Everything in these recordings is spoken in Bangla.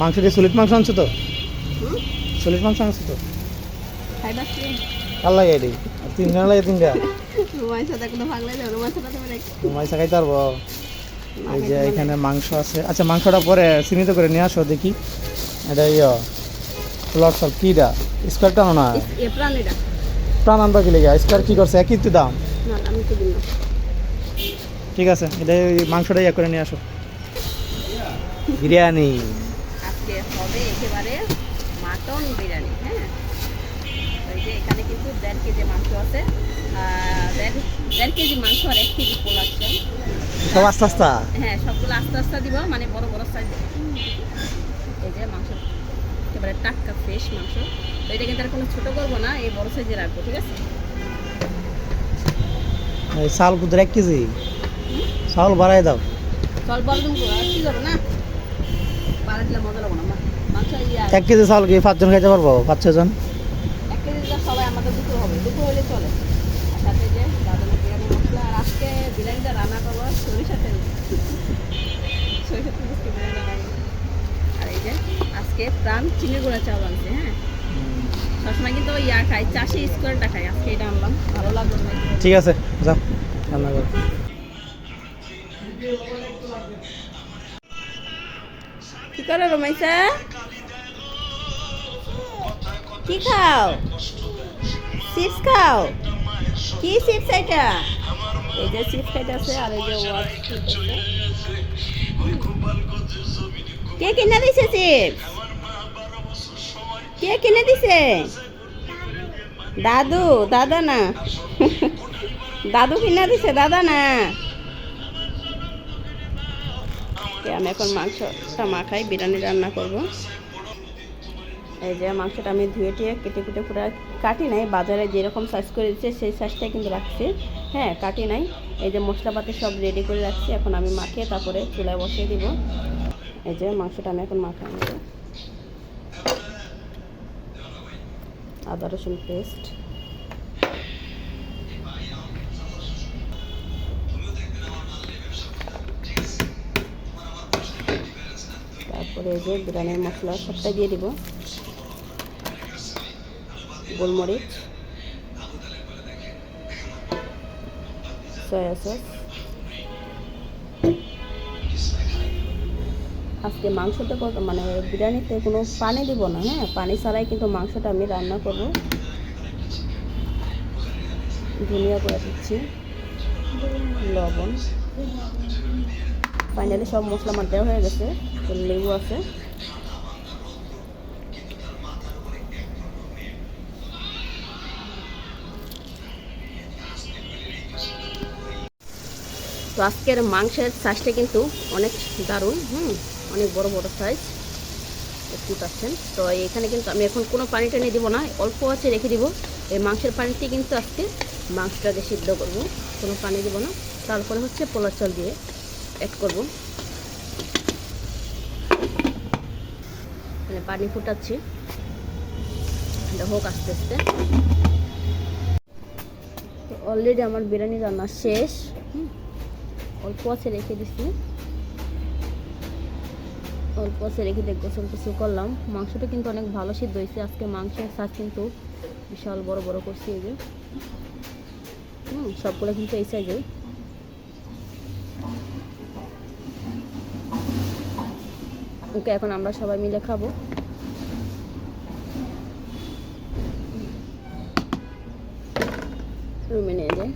মাংস দিয়ে সলিড মাংস আনছো তো? সলিড মাংস আনছো তো? কাল লাগে এটি? তিনজন লাগে তিনটা? মাইসা খাইতে পারব। এই যে এখানে মাংস আছে। আচ্ছা মাংসটা পরে সীমিত করে নিয়ে আসো দেখি। এটা ইয়ে। প্লট সব কিটা স্কোয়ারটা না? প্রাণ আনবা কি লেগে? স্কোয়ার কি করছে? একই তো দাম? ঠিক আছে এটা মাংসটা ইয়ে করে নিয়ে আসো। বিরিয়ানি। আজকে হবে একেবারে মাটন বিরিয়ানি হ্যাঁ? ওই যে এখানে কিন্তু দেড় কেজি মাংস আছে আর দেড় কেজি মাংস আর এক কেজি পোলাও আছে। সব আস্তে আস্তে? হ্যাঁ সবগুলো আস্তে আস্তে দিব মানে বড় বড় সাইজ এই যে মাংস একেবারে টাটকা ফ্রেশ মাংস। তো এটা কিন্তু আর কোনো ছোটো করব না এই বড় সাইজে রাখব ঠিক আছে? চাল কুদের এক কেজি। চাউল বাড়াই দাও। চল বল তুমি আর কি করব না বাড়া দিলে মজা লাগবো না মা- মাংস ইয়া এক কেজি চাউল কি পাঁচজন খাইতে পারব? পাঁচ ছজন এক কেজি দিলে সবাই আমাদের দুটো হবে দুটো হলে চলে। যে দাদনের বিরিয়ানি মশলা আর আজকে বিরিয়ানিটা রান্না করব সরিষা তেল। সরিষা তেল দিয়ে বিরিয়ানি রান্না করব। আর এই যে আজকে প্রাণ চিনি গুঁড়া আনছে হ্যাঁ? সবসময় কিন্তু ইয়া খাই চাষি স্কোয়ারটা খাই আজকে এটা আনলাম ভালো লাগল ঠিক আছে যাও রান্না করো। কি করো রমাইসা কি খাও? চিপস খাও? কি চিপস এটা? এই যে চিপস খাইতেছে আর এই যে কে কিনে দিছে চিপস? কে কিনে দিছে? দাদু, দাদা না। দাদু কিনে দিছে, দাদা না। ওকে, আমি এখন মাংসটা মাখাই বিরিয়ানি রান্না করব। এই যে মাংসটা আমি ধুয়ে টুয়ে কেটে কুটে পুরো কাটি নাই বাজারে যেরকম সাইজ করে দিচ্ছে সেই সাইজটাই কিন্তু রাখছি। হ্যাঁ কাটি নাই। এই যে মশলাপাতি সব রেডি করে রাখছি এখন আমি মাখিয়ে তারপরে চুলায় বসিয়ে দিব। এই যে মাংসটা আমি এখন মাখাই নেব। আদা রসুন পেস্ট তারপরে যে বিরিয়ানির মশলা সবটা দিয়ে দিব। গোলমরিচ, সয়া সস, আজকে কত- মানে বিরিয়ানিতে কোনো পানি দিব না হ্যাঁ? পানি ছাড়াই কিন্তু মাংসটা আমি রান্না করব। ধনিয়া করে দিচ্ছি, লবণ। ফাইনালি সব মশলা আমার দেওয়া হয়ে গেছে লেবু আছে। তো আজকের মাংসের সাইজটা কিন্তু অনেক দারুণ, হুম, অনেক বড় বড় সাইজ দেখতে পাচ্ছেন। তো এখানে কিন্তু আমি এখন কোনো পানি টানি দিব না, অল্প আছে রেখে দিব। এই মাংসের পানিতে কিন্তু আজকে মাংসটাকে সিদ্ধ করব, কোনো পানি দিব না। তারপরে হচ্ছে পোলার চাল দিয়ে। করব। মানে পানি ফুটাচ্ছি। হোক আস্তে আস্তে। অলরেডি আমার বিরিয়ানি রান্না শেষ। অল্প আছে রেখে দিছি। অল্প আছে রেখে দিয়ে গোসল করলাম। মাংসটা কিন্তু অনেক ভালো সিদ্ধ হয়েছে। আজকে মাংসের সাইজ কিন্তু বিশাল বড় বড় করছি এই যে। হুম, সবগুলো কিন্তু এই সাইজে ওকে এখন আমরা সবাই মিলে খাব। রুমে নিয়ে যাই।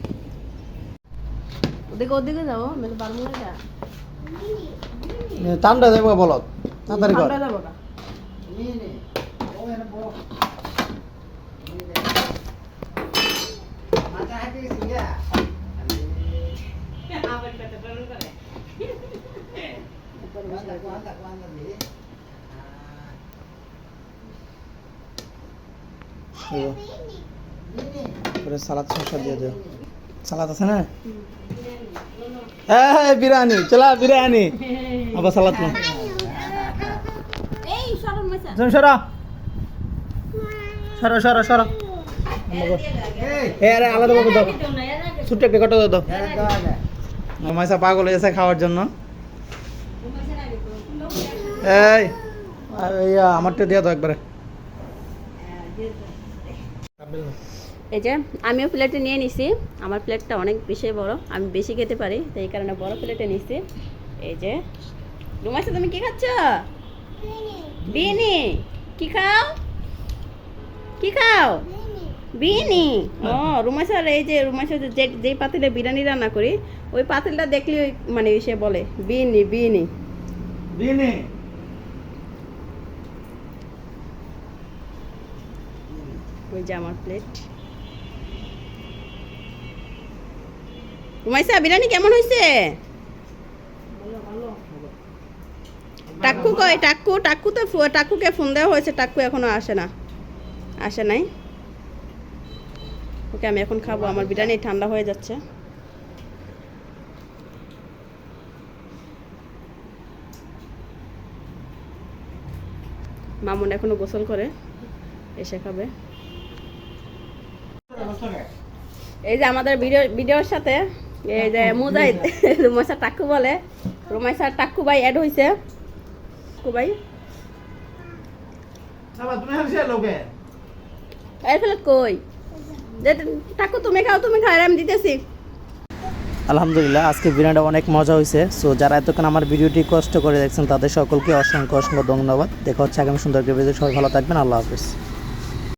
ওদিকে ওদিকে যাব মেলে পারব না যা ঠান্ডা যাব বলত তাড়াতাড়ি কর। ঠান্ডা যাব না। এবারে সালাদ শসা দিয়ে দিও সালাদ আছে না? হ্যাঁ বিরিয়ানি। চলা বিরিয়ানি। আবার সালাদ না এই সরম মেসা তুমি সরো। সরো সরো সরো। হ্যাঁ আরে আলাদা বাবু দাও। ছোট্ট একটা কটা দাও মাইসা পাগল হয়েছে খাওয়ার জন্য। এই আর আমারটা দিয়ে দাও একবারে। এই যে, আমিও প্লেটে নিয়ে নিছি। আমার প্লেটটা অনেক বেশি বড়, আমি বেশি খেতে পারি তো এই কারণে বড় প্লেটে নিছি। এই যে রুমাইসা তুমি, কি খাচ্ছ? বিনি। কি খাও? কি খাও? বিনি। ও রুমাইসার এই যে রুমাইসার যে, যে- পাতিলে বিরিয়ানি রান্না করি, ওই পাতিলটা দেখলে মানে সে বলে, বিনি বিনি। দিনে ওই যে আমার প্লেট রুমাইসা বিরিয়ানি কেমন হয়েছে টাক্কু কয়? টাক্কু টাক্কু তো টাক্কুকে ফোন দেওয়া হয়েছে টাক্কু এখনও আসে না। আসে নাই। ওকে, আমি এখন খাব। আমার বিরিয়ানি ঠান্ডা হয়ে যাচ্ছে। মামুন এখনও গোসল করে, এসে খাবে। এই যে আমাদের ভিডিও ভিডিওর সাথে এই যে মুজাহিদ রুমাইসা টাক্কু বলে রুমাইসা টাক্কু ভাই অ্যাড হয়েছে টাক্কু ভাই। এর ফেলে কই? যে টাক্কু তুমি খাও তুমি খাও আমি দিতেছি। আলহামদুলিল্লাহ আজকে বিরিয়ানিটা অনেক মজা হয়েছে সো যারা এতক্ষণ আমার ভিডিওটি কষ্ট করে দেখছেন তাদের সকলকে অসংখ্য অসংখ্য ধন্যবাদ। দেখা হচ্ছে আগামী সুন্দর ভিডিও সবাই ভালো থাকবেন আল্লাহ হাফিজ।